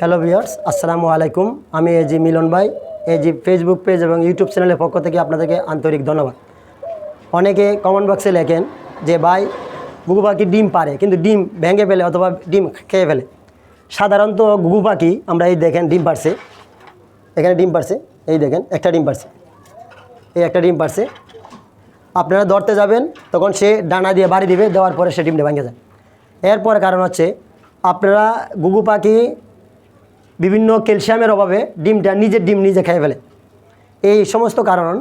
Hello viewers, আসসালামু আলাইকুম। আমি এজি মিলন ভাই এজি ফেসবুক পেজ এবং ইউটিউব চ্যানেলের পক্ষ থেকে আপনাদেরকে আন্তরিক ধন্যবাদ। অনেকে কমেন্ট বক্সে লেখেন যে, ভাই, গুগু পাখি ডিম পারে, কিন্তু ডিম ভেঙে ফেলে অথবা ডিম খেয়ে ফেলে। সাধারণত গুগু পাখি, আমরা এই দেখেন ডিম পারছে। এখানে ডিম পারছে, এই দেখেন, একটা ডিম পারছে। এই একটা ডিম পারছে। আপনারা ধরতে যাবেন, তখন সে ডানা দিয়ে বাড়ি দিবে, দেওয়ার পরে সে ডিমটা ভেঙে যায়। এরপর কারণ হচ্ছে, আপনারা গুগু পাখি বিভিন্ন ক্যালসিয়ামের অভাবে ডিমটা নিজের ডিম নিজে খেয়ে ফেলে। এই সমস্ত কারণ,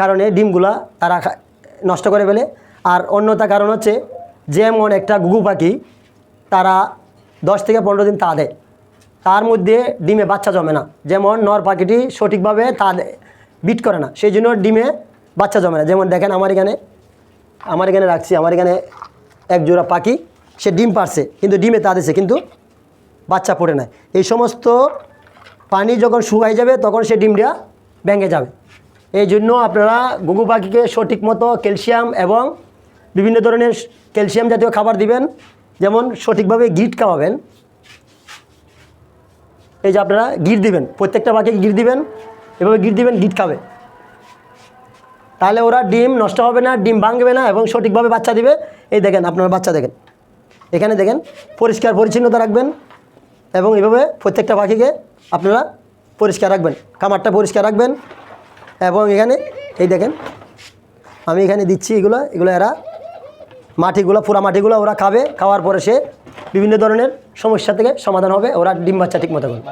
কারণে ডিমগুলা তারা নষ্ট করে ফেলে। আর অন্যতা কারণ হচ্ছে, যেমন একটা গুগু পাখি তারা দশ থেকে পনেরো দিন তা দেয়। তার মধ্যে ডিমে বাচ্চা জমে না। যেমন নর পাখিটি সঠিকভাবে তা বিট করে না। সেই জন্য ডিমে বাচ্চা জমে না। যেমন দেখেন আমার এখানে আমার এখানে রাখছি, আমার এখানে এক জোড়া পাখি, সে ডিম পারছে, কিন্তু ডিমে তা দিছে। কিন্তু বাচ্চা পড়ে নেয়। এই সমস্ত পানি যখন শুকাই যাবে, তখন সে ডিমটা ভেঙে যাবে। এই জন্য আপনারা গুগু পাখিকে সঠিক মতো ক্যালসিয়াম এবং বিভিন্ন ধরনের ক্যালসিয়াম জাতীয় খাবার দিবেন। যেমন সঠিকভাবে গিট খাওয়াবেন। এই যে আপনারা গিট দিবেন। প্রত্যেকটা পাখিকে গিট দিবেন। এভাবে গিট দিবেন, গিট খাবে। তাহলে ওরা ডিম নষ্ট হবে না, ডিম ভাঙবে না এবং সঠিকভাবে বাচ্চা দিবে। এই দেখেন, আপনারা বাচ্চা দেখেন। এখানে দেখেন, পরিষ্কার পরিচ্ছন্নতা রাখবেন। এবং এভাবে প্রত্যেকটা পাখিকে আপনারা পরিষ্কার রাখবেন কামারটা পরিষ্কার রাখবেন। এবং এখানে, এই দেখেন, আমি এখানে দিচ্ছি এগুলো এগুলো এরা মাটিগুলো পুরা মাটিগুলো ওরা খাবে, খাওয়ার পরে সে বিভিন্ন ধরনের সমস্যা থেকে সমাধান হবে, ওরা ডিম বাচ্চা ঠিক মতো করবে।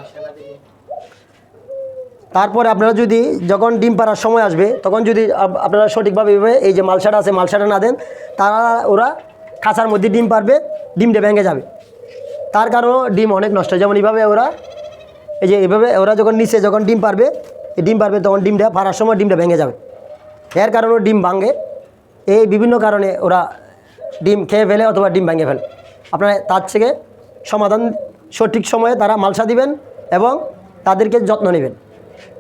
তারপরে আপনারা যদি, যখন ডিম পাড়ার সময় আসবে, তখন যদি আপনারা সঠিকভাবে এভাবে এই যে মালসাটা আছে, মালসাটা না দেন, তারা ওরা খাঁচার মধ্যে ডিম পারবে ডিমটা ভেঙে যাবে। তার কারণেও ডিম অনেক নষ্ট হয়। যেমন এইভাবে ওরা, এই যে এভাবে ওরা যখন নিচে যখন ডিম পারবে ডিম পারবে তখন ডিমটা পারার সময় ডিমটা ভেঙে যাবে। এর কারণেও ডিম ভাঙে। এই বিভিন্ন কারণে ওরা ডিম খেয়ে ফেলে অথবা ডিম ভেঙে ফেলে। আপনারা তার থেকে সমাধান সঠিক সময়ে তারা মালসা দিবেন এবং তাদেরকে যত্ন নেবেন।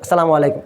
আসসালামু আলাইকুম।